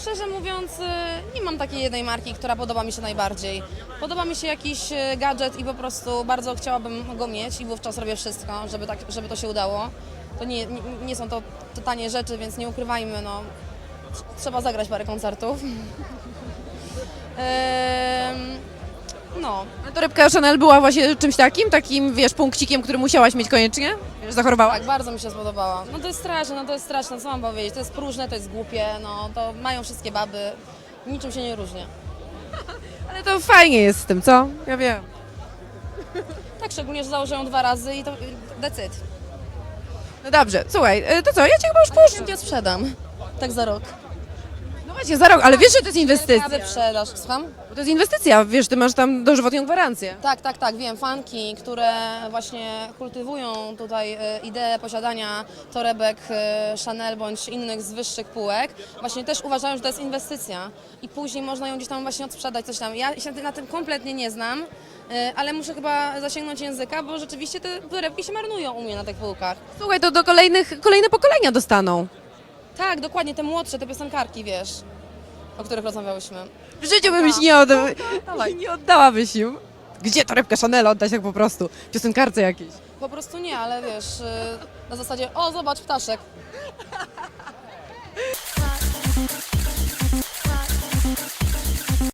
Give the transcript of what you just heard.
Szczerze mówiąc, y, nie mam takiej jednej marki, która podoba mi się najbardziej. Podoba mi się jakiś y, gadżet i po prostu bardzo chciałabym go mieć i wówczas robię wszystko, żeby, tak, żeby to się udało. To nie, nie, są to, to tanie rzeczy, więc nie ukrywajmy, no, tr- trzeba zagrać parę koncertów. no, A torebka Chanel była właśnie czymś takim, takim, wiesz, punkcikiem, który musiałaś mieć koniecznie? Wiesz, zachorowałaś? tak, bardzo mi się spodobała. No to jest straszne, no to jest straszne, co mam powiedzieć, to jest próżne, to jest głupie, no to mają wszystkie baby, niczym się nie różni. Ale to fajnie jest z tym, co? Ja wiem. Tak, szczególnie, że założę ją dwa razy i to decyd. No dobrze, słuchaj, e, to co, ja cię chyba już puszczę. nie sprzedam. Tak za rok. Właśnie, za rok, ale wiesz, że to jest inwestycja. wyprzedaż, słucham? Bo to jest inwestycja, wiesz, ty masz tam dożywotnią gwarancję. Tak, tak, tak, wiem, fanki, które właśnie kultywują tutaj e, ideę posiadania torebek e, Chanel bądź innych z wyższych półek, właśnie też uważają, że to jest inwestycja i później można ją gdzieś tam właśnie odsprzedać, coś tam. Ja się na tym kompletnie nie znam, e, ale muszę chyba zasięgnąć języka, bo rzeczywiście te torebki się marnują u mnie na tych półkach. Słuchaj, to do kolejnych, kolejne pokolenia dostaną. Tak, dokładnie, te młodsze, te piosenkarki, wiesz, o których rozmawiałyśmy. W życiu bym ich nie, odda... nie oddałabyś im. Gdzie torebkę Chanel oddać jak po prostu? Piosenkarce jakiejś. Po prostu nie, ale wiesz, y, na zasadzie, o zobacz ptaszek.